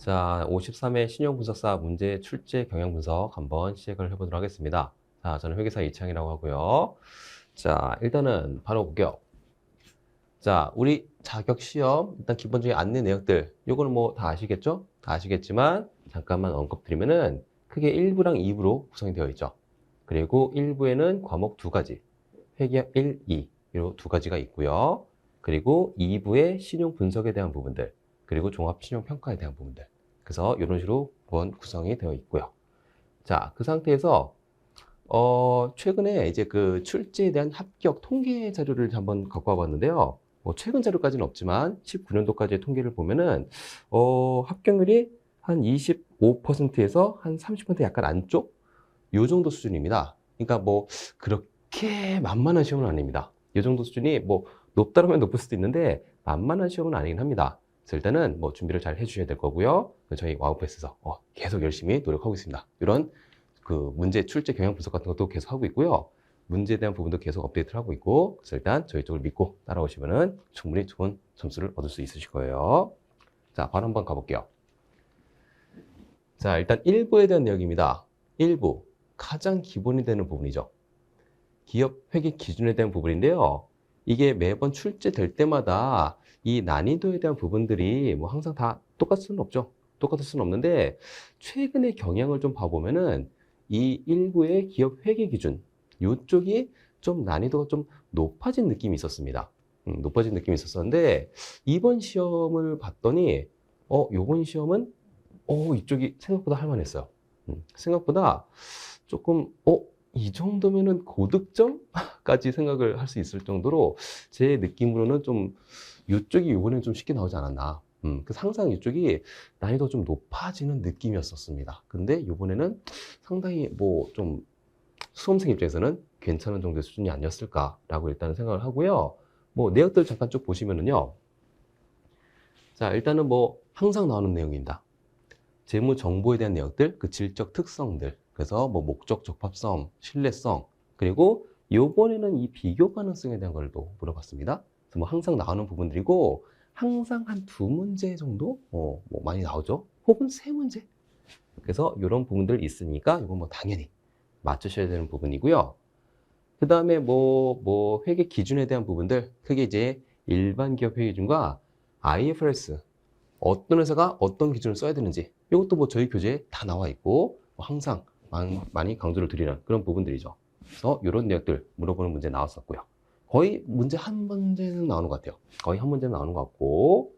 자, 53회 신용분석사 문제 출제 경향 분석 한번 시작을 해보도록 하겠습니다. 자, 저는 회계사 이창이라고 하고요. 자, 일단은 바로 볼게요. 자, 우리 자격 시험 일단 기본적인 안내 내역들 요거는 뭐 다 아시겠죠? 다 아시겠지만 잠깐만 언급드리면은 크게 1부랑 2부로 구성이 되어 있죠. 그리고 1부에는 과목 두 가지, 회계 1, 2, 이두 가지가 있고요. 그리고 2부에 신용 분석에 대한 부분들, 그리고 종합 신용 평가에 대한 부분들. 그래서 이런 식으로 본 구성이 되어 있고요. 자, 그 상태에서 어, 최근에 이제 그 출제에 대한 합격 통계 자료를 한번 갖고 와봤는데요. 뭐 최근 자료까지는 없지만 19년도까지의 통계를 보면은 어, 합격률이 한 25%에서 한 30% 약간 안쪽 요 정도 수준입니다. 그러니까 뭐 그렇게 만만한 시험은 아닙니다. 이 정도 수준이 뭐 높다면 높을 수도 있는데 만만한 시험은 아니긴 합니다. 그래서 일단은 뭐 준비를 잘 해주셔야 될 거고요. 저희 와우패스에서 어, 계속 열심히 노력하고 있습니다. 이런 그 문제 출제 경향 분석 같은 것도 계속 하고 있고요. 문제에 대한 부분도 계속 업데이트를 하고 있고 그래서 일단 저희 쪽을 믿고 따라오시면은 충분히 좋은 점수를 얻을 수 있으실 거예요. 자, 바로 한번 가볼게요. 자, 일단 1부에 대한 내용입니다. 1부 가장 기본이 되는 부분이죠. 기업 회계 기준에 대한 부분인데요. 이게 매번 출제될 때마다 이 난이도에 대한 부분들이 뭐 항상 다 똑같을 수는 없죠. 똑같을 수는 없는데 최근의 경향을 좀 봐보면은 이 일부의 기업 회계 기준 이쪽이 좀 난이도가 좀 높아진 느낌이 있었습니다. 음, 높아진 느낌이 있었었는데 이번 시험을 봤더니 어 요번 시험은 어 이쪽이 생각보다 할만했어요. 음, 생각보다 조금 어 이 정도면은 고득점까지 생각을 할 수 있을 정도로 제 느낌으로는 좀 이쪽이 이번엔 좀 쉽게 나오지 않았나. 음, 그 항상 이쪽이 난이도 좀 높아지는 느낌이었었습니다. 근데 이번에는 상당히 뭐 좀 수험생 입장에서는 괜찮은 정도의 수준이 아니었을까라고 일단은 생각을 하고요. 뭐 내역들 잠깐 쭉 보시면은요. 자, 일단은 뭐 항상 나오는 내용입니다. 재무 정보에 대한 내역들, 그 질적 특성들, 그래서 뭐 목적 적합성, 신뢰성, 그리고 요번에는 이 비교 가능성에 대한 걸 또 물어봤습니다. 뭐 항상 나오는 부분들이고 항상 한 두 문제 정도 어, 뭐 많이 나오죠. 혹은 세 문제. 그래서 이런 부분들 있으니까 이건 뭐 당연히 맞추셔야 되는 부분이고요. 그 다음에 뭐, 뭐, 회계 기준에 대한 부분들, 크게 이제 일반 기업 회계 기준과 IFRS, 어떤 회사가 어떤 기준을 써야 되는지, 이것도 뭐 저희 교재에 다 나와 있고, 뭐 항상 많이 강조를 드리는 그런 부분들이죠. 그래서 이런 내역들 물어보는 문제 나왔었고요. 거의 문제 한 문제는 나오는 것 같아요. 거의 한 문제는 나오는 것 같고.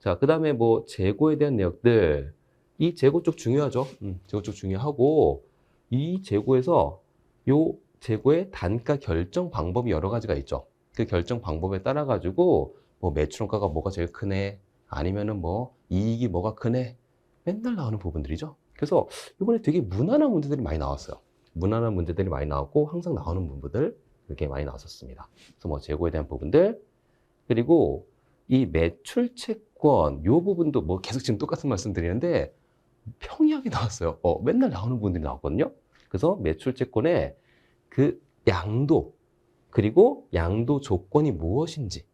자, 그 다음에 뭐 재고에 대한 내역들. 이 재고 쪽 중요하죠. 음, 재고 쪽 중요하고, 이 재고에서 요 재고의 단가 결정 방법이 여러 가지가 있죠. 그 결정 방법에 따라 가지고 뭐 매출원가가 뭐가 제일 크네, 아니면은 뭐 이익이 뭐가 크네, 맨날 나오는 부분들이죠. 그래서 이번에 되게 무난한 문제들이 많이 나왔어요. 무난한 문제들이 많이 나왔고 항상 나오는 부분들 이렇게 많이 나왔었습니다. 그래서 뭐 재고에 대한 부분들 그리고 이 매출 채권 요 부분도 뭐 계속 지금 똑같은 말씀 드리는데 평이하게 나왔어요. 어, 맨날 나오는 부분들이 나왔거든요. 그래서 매출 채권의 그 양도 그리고 양도 조건이 무엇인지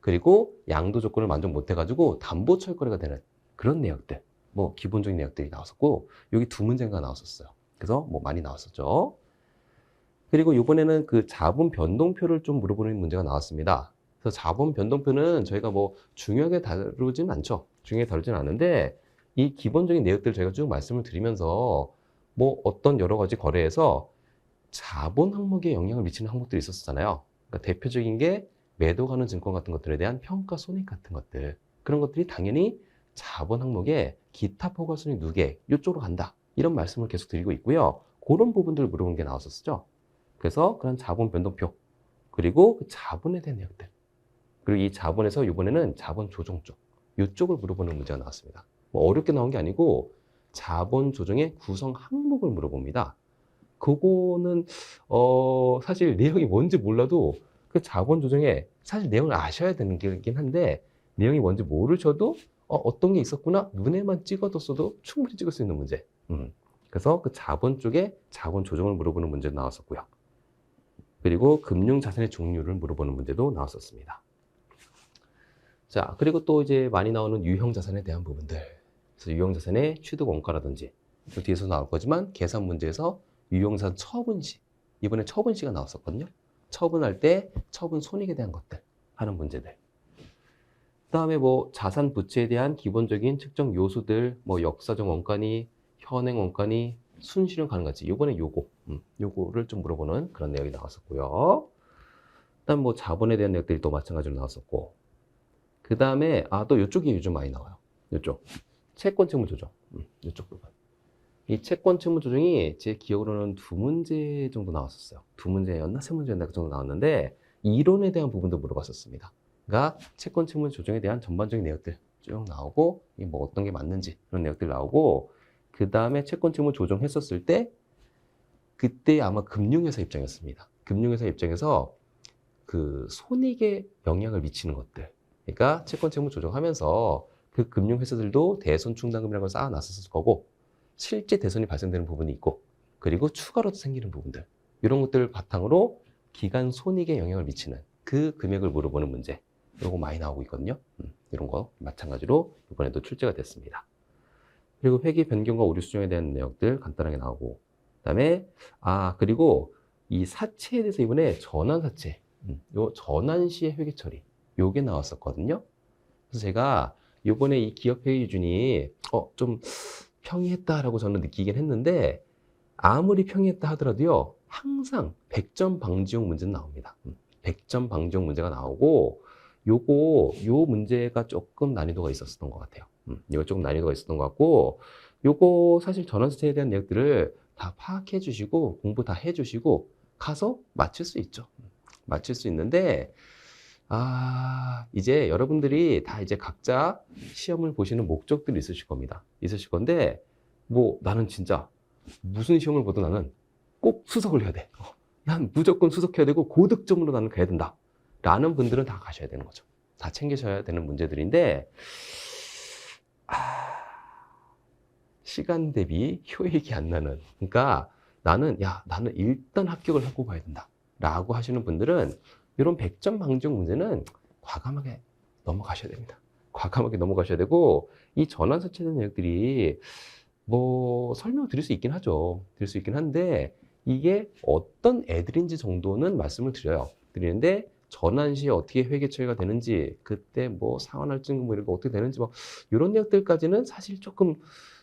그리고 양도 조건을 만족 못 해가지고 담보 철거래가 되는 그런 내역들 뭐 기본적인 내역들이 나왔었고 여기 두 문제가 나왔었어요. 그래서 뭐 많이 나왔었죠. 그리고 이번에는 그 자본 변동표를 좀 물어보는 문제가 나왔습니다. 그래서 자본 변동표는 저희가 뭐 중요하게 다루진 않죠. 중요하게 다루진 않는데 이 기본적인 내역들을 저희가 쭉 말씀을 드리면서 뭐 어떤 여러 가지 거래에서 자본 항목에 영향을 미치는 항목들이 있었잖아요. 그러니까 대표적인 게 매도 가는 증권 같은 것들에 대한 평가 손익 같은 것들. 그런 것들이 당연히 자본 항목에 기타 포괄 손익 누계 이쪽으로 간다. 이런 말씀을 계속 드리고 있고요. 그런 부분들을 물어본 게 나왔었죠. 그래서 그런 자본 변동표 그리고 그 자본에 대한 내용들 그리고 이 자본에서 이번에는 자본 조정 쪽 이쪽을 물어보는 문제가 나왔습니다. 뭐 어렵게 나온 게 아니고 자본 조정의 구성 항목을 물어봅니다. 그거는 어 사실 내용이 뭔지 몰라도 그 자본 조정에 사실 내용을 아셔야 되는 게긴 한데 내용이 뭔지 모르셔도 어, 어떤 게 있었구나 눈에만 찍어뒀어도 충분히 찍을 수 있는 문제. 음. 그래서 그 자본 쪽에 자본 조정을 물어보는 문제도 나왔었고요. 그리고 금융 자산의 종류를 물어보는 문제도 나왔었습니다. 자, 그리고 또 이제 많이 나오는 유형 자산에 대한 부분들. 그래서 유형자산의 취득 원가라든지 또 뒤에서 나올 거지만 계산 문제에서 유형자산 처분시 이번에 처분시가 나왔었거든요. 처분할 때 처분 손익에 대한 것들 하는 문제들. 그 다음에 뭐 자산 부채에 대한 기본적인 측정 요소들 뭐 역사적 원가니 현행 원가니 순실현 가능한지 이번에 요거 음, 요거를 좀 물어보는 그런 내용이 나왔었고요. 그다음 뭐 자본에 대한 내용들이 또 마찬가지로 나왔었고 그 다음에 아 또 이쪽이 요즘 많이 나와요. 이쪽 채권 채무 조정 음, 이쪽 부분. 이 채권 채무 조정이 제 기억으로는 두 문제 정도 나왔었어요. 두 문제였나 세 문제였나 그 정도 나왔는데 이론에 대한 부분도 물어봤었습니다. 그러니까 채권 채무 조정에 대한 전반적인 내용들 쭉 나오고 이뭐 어떤 게 맞는지 그런 내용들 나오고 그 다음에 채권 채무 조정했었을 때 그때 아마 금융회사 입장이었습니다. 금융회사 입장에서 그 손익에 영향을 미치는 것들. 그러니까 채권 채무 조정하면서 그 금융회사들도 대손 충당금이라는 걸 쌓아놨었을 거고 실제 대손이 발생되는 부분이 있고 그리고 추가로 생기는 부분들 이런 것들을 바탕으로 기간 손익에 영향을 미치는 그 금액을 물어보는 문제 이거 많이 나오고 있거든요. 음, 이런 거 마찬가지로 이번에도 출제가 됐습니다. 그리고 회계 변경과 오류 수정에 대한 내용들 간단하게 나오고 그다음에 아 그리고 이 사채에 대해서 이번에 전환 사채 음, 요 전환 시의 회계 처리 요게 나왔었거든요. 그래서 제가 요번에 이 기업 회의 기준이 어 좀 평이했다라고 저는 느끼긴 했는데 아무리 평이했다 하더라도요 항상 100점 방지용 문제는 나옵니다. 음, 100점 방지용 문제가 나오고 요거 요 문제가 조금 난이도가 있었던 것 같아요. 음, 이거 조금 난이도가 있었던 것 같고 요거 사실 전환사채에 대한 내용들을 다 파악해 주시고 공부 다 해 주시고 가서 맞출 수 있죠. 음, 맞출 수 있는데 아 이제 여러분들이 다 이제 각자 시험을 보시는 목적들이 있으실 겁니다. 있으실 건데 뭐 나는 진짜 무슨 시험을 보든 나는 꼭 수석을 해야 돼. 어, 난 무조건 수석해야 되고 고득점으로 나는 가야 된다. 라는 분들은 다 가셔야 되는 거죠. 다 챙기셔야 되는 문제들인데 아, 시간 대비 효익이 안 나는. 그러니까 나는 야 나는 일단 합격을 하고 봐야 된다. 라고 하시는 분들은 이런 100점 방정 문제는 과감하게 넘어가셔야 됩니다. 과감하게 넘어가셔야 되고 이 전환사채 된 내용들이 뭐 설명을 드릴 수 있긴 하죠. 드릴 수 있긴 한데 이게 어떤 애들인지 정도는 말씀을 드려요. 드리는데 전환 시에 어떻게 회계 처리가 되는지 그때 뭐 상환할증 뭐 이런 거 어떻게 되는지 뭐 이런 내용들까지는 사실 조금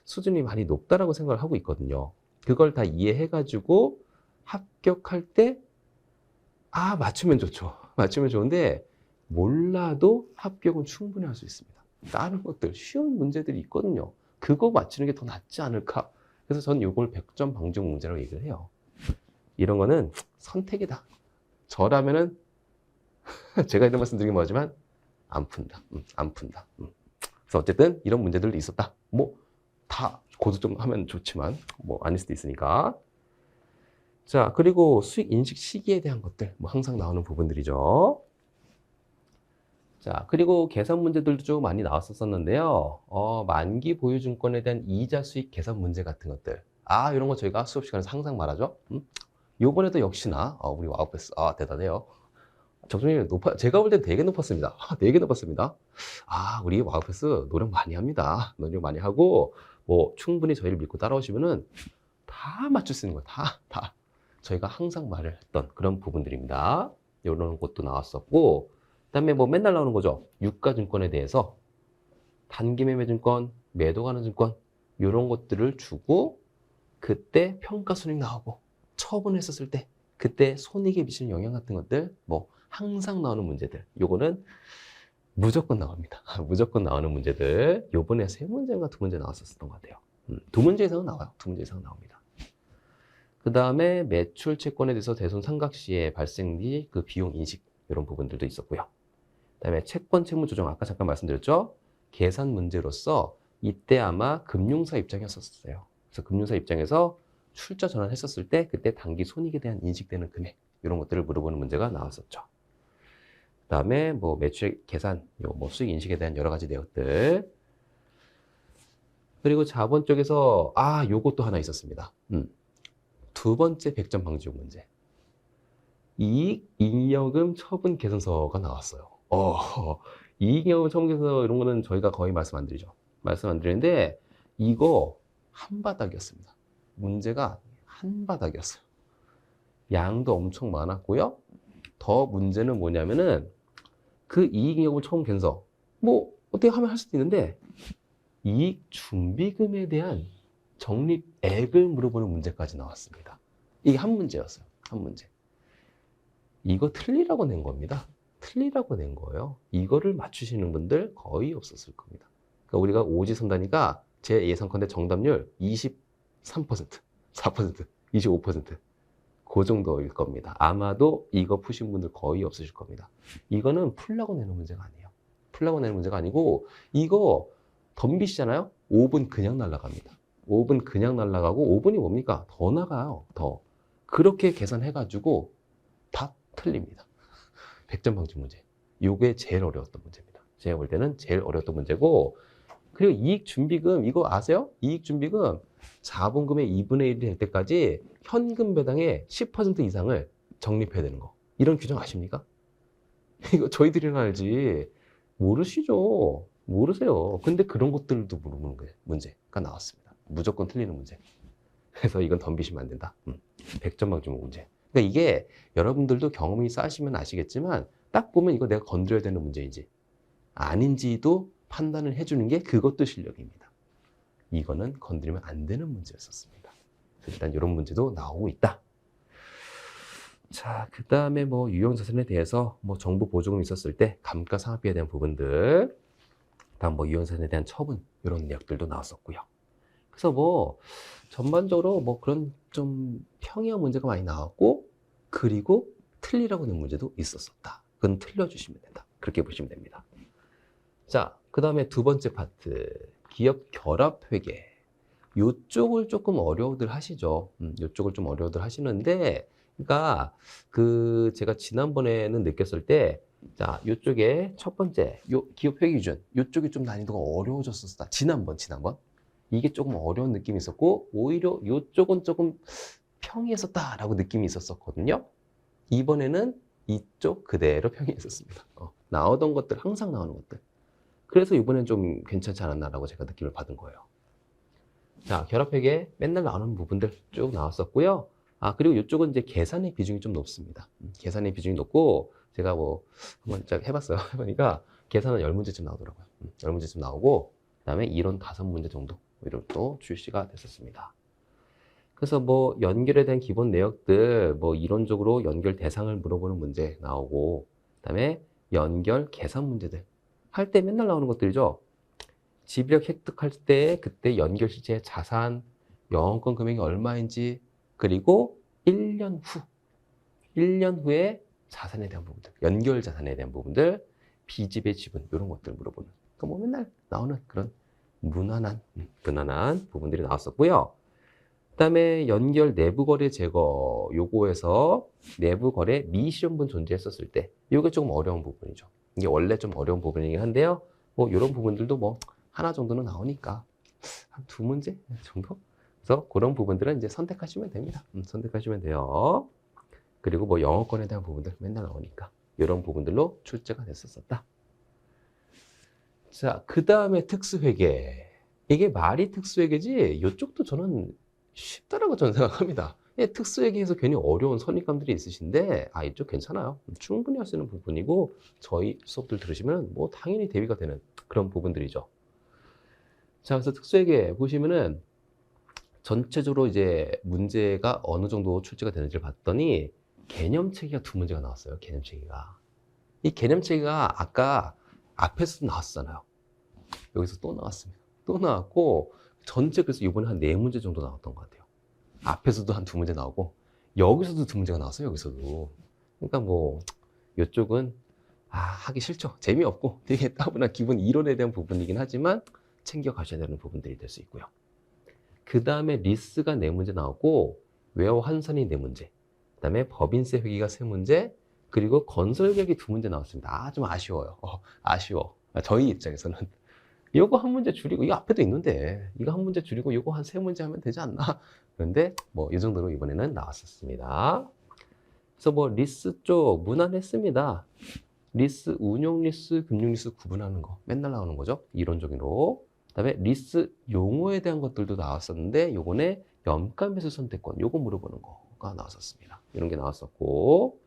수준이 많이 높다라고 생각을 하고 있거든요. 그걸 다 이해해 가지고 합격할 때 아, 맞추면 좋죠. 맞추면 좋은데 몰라도 합격은 충분히 할 수 있습니다. 다른 것들 쉬운 문제들이 있거든요. 그거 맞추는 게 더 낫지 않을까? 그래서 저는 이걸 100점 방정 문제라고 얘기를 해요. 이런 거는 선택이다. 저라면은 제가 이런 말씀 드리긴 뭐하지만 안 푼다. 음, 안 푼다. 음. 그래서 어쨌든 이런 문제들도 있었다. 뭐 다 고득점 하면 좋지만 뭐 아닐 수도 있으니까. 자, 그리고 수익 인식 시기에 대한 것들 뭐 항상 나오는 부분들이죠. 자, 그리고 계산 문제들도 좀 많이 나왔었었는데요. 어, 만기 보유 증권에 대한 이자 수익 계산 문제 같은 것들. 아, 이런 거 저희가 수업 시간에서 항상 말하죠. 음? 요번에도 역시나 어, 우리 와우패스 아, 대단해요. 적중률이 높아, 제가 볼 땐 되게 높았습니다. 아, 되게 높았습니다. 아, 우리 와우패스 노력 많이 합니다. 노력 많이 하고, 뭐, 충분히 저희를 믿고 따라오시면은 다 맞출 수 있는 거예요. 다, 다. 저희가 항상 말을 했던 그런 부분들입니다. 이런 것도 나왔었고, 그 다음에 뭐 맨날 나오는 거죠. 유가증권에 대해서 단기 매매증권, 매도 가는 증권, 이런 것들을 주고, 그때 평가순익 나오고, 처분했었을 때, 그때 손익에 미치는 영향 같은 것들, 뭐, 항상 나오는 문제들. 요거는 무조건 나옵니다. 무조건 나오는 문제들. 요번에 세 문제인가 두 문제 나왔었던 것 같아요. 음, 두 문제 이상은 나와요. 두 문제 이상 나옵니다. 그 다음에 매출 채권에 대해서 대손 상각 시에 발생 뒤그 비용 인식 이런 부분들도 있었고요. 그 다음에 채권 채무 조정 아까 잠깐 말씀드렸죠. 계산 문제로서 이때 아마 금융사 입장이었었어요. 그래서 금융사 입장에서 출자 전환했었을 때 그때 단기 손익에 대한 인식되는 금액 이런 것들을 물어보는 문제가 나왔었죠. 그다음에 뭐 매출 계산, 요뭐 수익 인식에 대한 여러 가지 내용들. 그리고 자본 쪽에서 아 요것도 하나 있었습니다. 음. 두 번째 100점 방지용 문제. 이익 잉여금 처분 개선서가 나왔어요. 어, 이익 잉여금 처분 개선서 이런 거는 저희가 거의 말씀 안 드리죠. 말씀 안 드리는데 이거 한 바닥이었습니다. 문제가 한 바닥이었어요. 양도 엄청 많았고요. 더 문제는 뭐냐면은 그 이익잉여금을 처음 겐서 뭐 어떻게 하면 할 수도 있는데 이익 준비금에 대한 적립액을 물어보는 문제까지 나왔습니다. 이게 한 문제였어요. 한 문제. 이거 틀리라고 낸 겁니다. 틀리라고 낸 거예요. 이거를 맞추시는 분들 거의 없었을 겁니다. 그러니까 우리가 오지선다니까 제 예상컨대 정답률 23%, 4%, 25%. 그 정도일 겁니다. 아마도 이거 푸신 분들 거의 없으실 겁니다. 이거는 풀라고 내는 문제가 아니에요. 풀라고 내는 문제가 아니고 이거 덤비시잖아요? 5분 그냥 날아갑니다. 5분 그냥 날아가고 5분이 뭡니까? 더 나가요. 더. 그렇게 계산해가지고 다 틀립니다. 100점 방지 문제. 요게 제일 어려웠던 문제입니다. 제가 볼 때는 제일 어려웠던 문제고 그리고 이익 준비금 이거 아세요? 이익 준비금 4분금의 2분의 1이 될 때까지 현금 배당의 10% 이상을 적립해야 되는 거. 이런 규정 아십니까? 이거 저희들이나 알지. 모르시죠. 모르세요. 근데 그런 것들도 물어보는 거예요. 문제가 나왔습니다. 무조건 틀리는 문제. 그래서 이건 덤비시면 안 된다. 음, 100점 만점 문제. 그러니까 이게 여러분들도 경험이 쌓이시면 아시겠지만 딱 보면 이거 내가 건드려야 되는 문제인지 아닌지도 판단을 해주는 게 그것도 실력입니다. 이거는 건드리면 안 되는 문제였었습니다. 일단 이런 문제도 나오고 있다. 자, 그 다음에 뭐 유형자산에 대해서 뭐 정부 보조금 있었을 때 감가상각비에 대한 부분들, 다음 뭐 유형자산에 대한 처분 이런 내역들도 나왔었고요. 그래서 뭐 전반적으로 뭐 그런 좀 평이한 문제가 많이 나왔고, 그리고 틀리라고 하는 문제도 있었었다. 그건 틀려주시면 된다. 그렇게 보시면 됩니다. 자, 그 다음에 두 번째 파트, 기업 결합 회계. 요쪽을 조금 어려워들 하시죠. 음, 요쪽을 좀 어려워들 하시는데, 그러니까 그 제가 지난번에는 느꼈을 때, 자, 요쪽에 첫 번째, 요 기업 회계 기준, 요쪽이 좀 난이도가 어려워졌었다. 지난번, 지난번. 이게 조금 어려운 느낌이 있었고, 오히려 요쪽은 조금 평이했었다라고 느낌이 있었었거든요. 이번에는 이쪽 그대로 평이 있었습니다. 어, 나오던 것들, 항상 나오는 것들. 그래서 이번엔 좀 괜찮지 않았나라고 제가 느낌을 받은 거예요. 자, 결합회계 맨날 나오는 부분들 쭉 나왔었고요. 아, 그리고 이쪽은 이제 계산의 비중이 좀 높습니다. 음, 계산의 비중이 높고, 제가 뭐, 한번 쫙 해봤어요. 해보니까 계산은 10문제쯤 나오더라고요. 음, 10문제쯤 나오고, 그 다음에 이론 5문제 정도, 이런 또 출시가 됐었습니다. 그래서 뭐, 연결에 대한 기본 내역들, 뭐, 이론적으로 연결 대상을 물어보는 문제 나오고, 그 다음에 연결 계산 문제들. 할 때 맨날 나오는 것들이죠. 지비력 획득할 때 그때 연결 시제 자산, 영업권 금액이 얼마인지, 그리고 1년 후, 1년 후에 자산에 대한 부분들, 연결 자산에 대한 부분들, 비집의 지분, 이런 것들 물어보는. 그러니까 뭐 맨날 나오는 그런 무난한, 음, 무난한 부분들이 나왔었고요. 그 다음에 연결 내부 거래 제거, 요거에서 내부 거래 미실현분 존재했었을 때, 요게 조금 어려운 부분이죠. 이게 원래 좀 어려운 부분이긴 한데요. 뭐, 이런 부분들도 뭐, 하나 정도는 나오니까, 한 두 문제 정도? 그래서 그런 부분들은 이제 선택하시면 됩니다. 음, 선택하시면 돼요. 그리고 뭐 영어권에 대한 부분들 맨날 나오니까 이런 부분들로 출제가 됐었었다. 자, 그 다음에 특수회계. 이게 말이 특수회계지 이쪽도 저는 쉽다라고 저는 생각합니다. 예, 특수회계에서 괜히 어려운 선입감들이 있으신데 아 이쪽 괜찮아요. 충분히 할 수 있는 부분이고 저희 수업들 들으시면 뭐 당연히 대비가 되는 그런 부분들이죠. 자, 그래서 특수회계 보시면은 전체적으로 이제 문제가 어느 정도 출제가 되는지를 봤더니 개념체계가 두 문제가 나왔어요. 개념체계가. 이 개념체계가 아까 앞에서도 나왔잖아요. 여기서 또 나왔습니다. 또 나왔고 전체 그래서 이번에 한 네 문제 정도 나왔던 것 같아요. 앞에서도 한 두 문제 나오고 여기서도 두 문제가 나왔어요. 여기서도. 그러니까 뭐 이쪽은 아 하기 싫죠. 재미없고 되게 따분한 기본 이론에 대한 부분이긴 하지만 챙겨 가셔야 되는 부분들이 될 수 있고요. 그 다음에 리스가 네 문제 나오고 외화 환산이 네 문제, 그 다음에 법인세 회계가 세 문제, 그리고 건설 계획이 두 문제 나왔습니다. 아, 좀 아쉬워요. 어, 아쉬워. 아, 저희 입장에서는. 이거 한 문제 줄이고, 이거 앞에도 있는데, 이거 한 문제 줄이고, 이거 한 세 문제 하면 되지 않나? 그런데, 뭐, 이 정도로 이번에는 나왔었습니다. 그래서 뭐, 리스 쪽 무난했습니다. 리스, 운용 리스, 금융 리스 구분하는 거. 맨날 나오는 거죠. 이론적으로. 그다음에 리스 용어에 대한 것들도 나왔었는데 요번에 염가매수 선택권 요거 물어보는 거가 나왔었습니다. 이런 게 나왔었고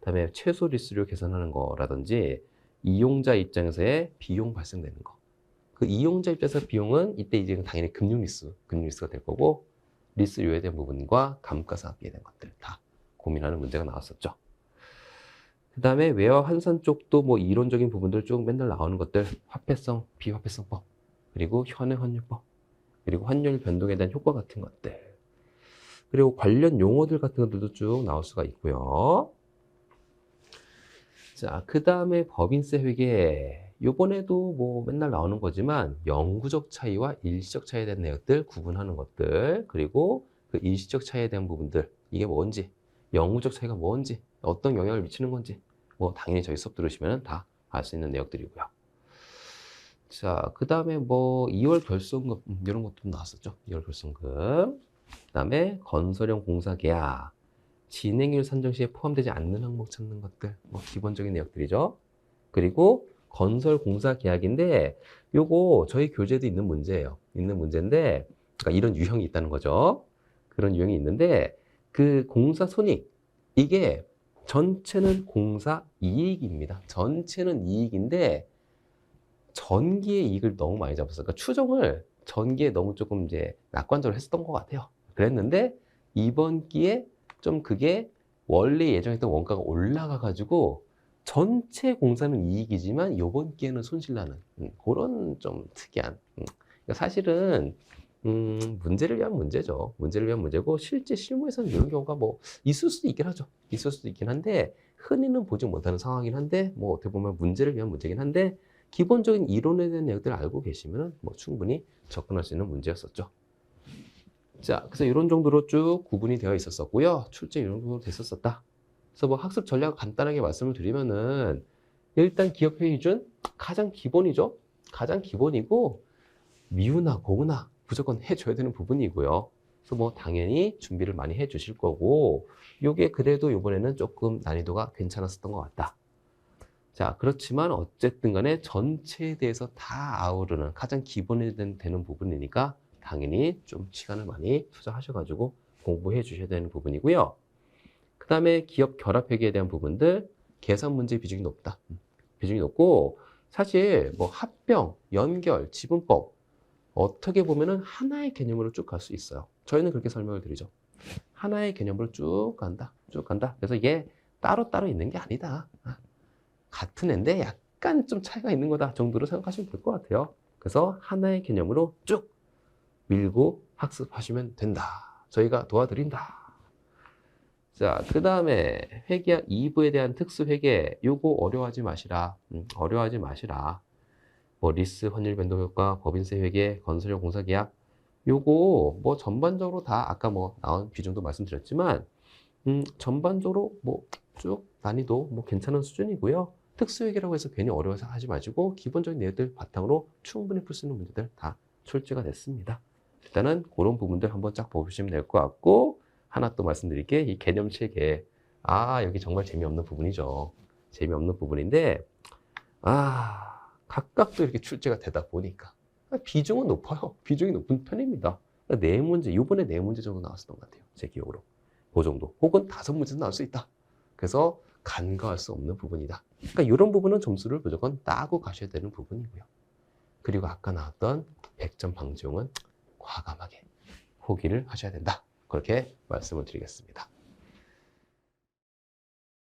그다음에 최소 리스를 계산하는 거라든지 이용자 입장에서의 비용 발생되는 거. 그 이용자 입장에서 비용은 이때 이제 당연히 금융 리스, 금융 리스가 될 거고 리스료에 대한 부분과 감가상각비에 대한 것들 다 고민하는 문제가 나왔었죠. 그 다음에 외화 환산 쪽도 뭐 이론적인 부분들 쭉 맨날 나오는 것들 화폐성, 비화폐성법 그리고 현행 환율법 그리고 환율 변동에 대한 효과 같은 것들 그리고 관련 용어들 같은 것들도 쭉 나올 수가 있고요. 자, 그 다음에 법인세 회계 요번에도 뭐 맨날 나오는 거지만 영구적 차이와 일시적 차이에 대한 내용들 구분하는 것들 그리고 그 일시적 차이에 대한 부분들 이게 뭔지 영구적 차이가 뭔지 어떤 영향을 미치는 건지 뭐 당연히 저희 수업 들으시면 다 알 수 있는 내용들이고요. 자, 그 다음에 뭐 2월 결손금 음, 이런 것도 나왔었죠. 2월 결손금. 그 다음에 건설형 공사 계약, 진행률 산정 시에 포함되지 않는 항목 찾는 것들, 뭐 기본적인 내용들이죠. 그리고 건설 공사 계약인데 요거 저희 교재도 있는 문제예요. 있는 문제인데 그러니까 이런 유형이 있다는 거죠. 그런 유형이 있는데 그 공사 손익 이게 전체는 공사 이익입니다. 전체는 이익인데 전기의 이익을 너무 많이 잡았어요. 그러니까 추정을 전기에 너무 조금 이제 낙관적으로 했었던 것 같아요. 그랬는데 이번 기에 좀 그게 원래 예정했던 원가가 올라가 가지고 전체 공사는 이익이지만 이번 기에는 손실나는 음, 그런 좀 특이한 음. 그러니까 사실은 음, 문제를 위한 문제죠. 문제를 위한 문제고 실제 실무에서는 이런 경우가 뭐 있을 수도 있긴 하죠. 있을 수도 있긴 한데 흔히는 보지 못하는 상황이긴 한데 뭐 어떻게 보면 문제를 위한 문제긴 한데 기본적인 이론에 대한 내용들을 알고 계시면 뭐 충분히 접근할 수 있는 문제였었죠. 자, 그래서 이런 정도로 쭉 구분이 되어 있었었고요. 출제 이런 정도로 됐었었다. 그래서 뭐 학습 전략 간단하게 말씀을 드리면은 일단 기업 회의 기준 가장 기본이죠. 가장 기본이고 미우나 고우나 무조건 해줘야 되는 부분이고요. 그래서 뭐 당연히 준비를 많이 해주실 거고 요게 그래도 이번에는 조금 난이도가 괜찮았었던 것 같다. 자, 그렇지만 어쨌든 간에 전체에 대해서 다 아우르는 가장 기본이 된- 되는 부분이니까 당연히 좀 시간을 많이 투자하셔가지고 공부해 주셔야 되는 부분이고요. 그 다음에 기업 결합 회계에 대한 부분들 계산 문제 비중이 높다. 음, 비중이 높고 사실 뭐 합병, 연결, 지분법 어떻게 보면은 하나의 개념으로 쭉 갈 수 있어요. 저희는 그렇게 설명을 드리죠. 하나의 개념으로 쭉 간다. 쭉 간다. 그래서 이게 따로 따로 있는 게 아니다. 아, 같은 애인데 약간 좀 차이가 있는 거다 정도로 생각하시면 될 것 같아요. 그래서 하나의 개념으로 쭉 밀고 학습하시면 된다. 저희가 도와드린다. 자, 그 다음에 회계학 2부에 대한 특수 회계, 요거 어려워하지 마시라. 음, 어려워하지 마시라. 뭐 리스 환율 변동 효과, 법인세 회계, 건설용 공사 계약, 요거 뭐 전반적으로 다 아까 뭐 나온 비중도 말씀드렸지만, 음, 전반적으로 뭐 쭉 난이도 뭐 괜찮은 수준이고요. 특수회계라고 해서 괜히 어려워서 하지 마시고 기본적인 내용들 바탕으로 충분히 풀 수 있는 문제들 다 출제가 됐습니다. 일단은 그런 부분들 한번 쫙 보시면 될 것 같고 하나 또 말씀드릴 게 이 개념 체계 아 여기 정말 재미없는 부분이죠. 재미없는 부분인데 아 각각 또 이렇게 출제가 되다 보니까 비중은 높아요. 비중이 높은 편입니다. 네 문제 이번에 네 문제 정도 나왔었던 것 같아요. 제 기억으로 그 정도 혹은 다섯 문제도 나올 수 있다. 그래서 간과할 수 없는 부분이다. 그러니까 이런 부분은 점수를 무조건 따고 가셔야 되는 부분이고요. 그리고 아까 나왔던 100점 방지용은 과감하게 포기를 하셔야 된다. 그렇게 말씀을 드리겠습니다.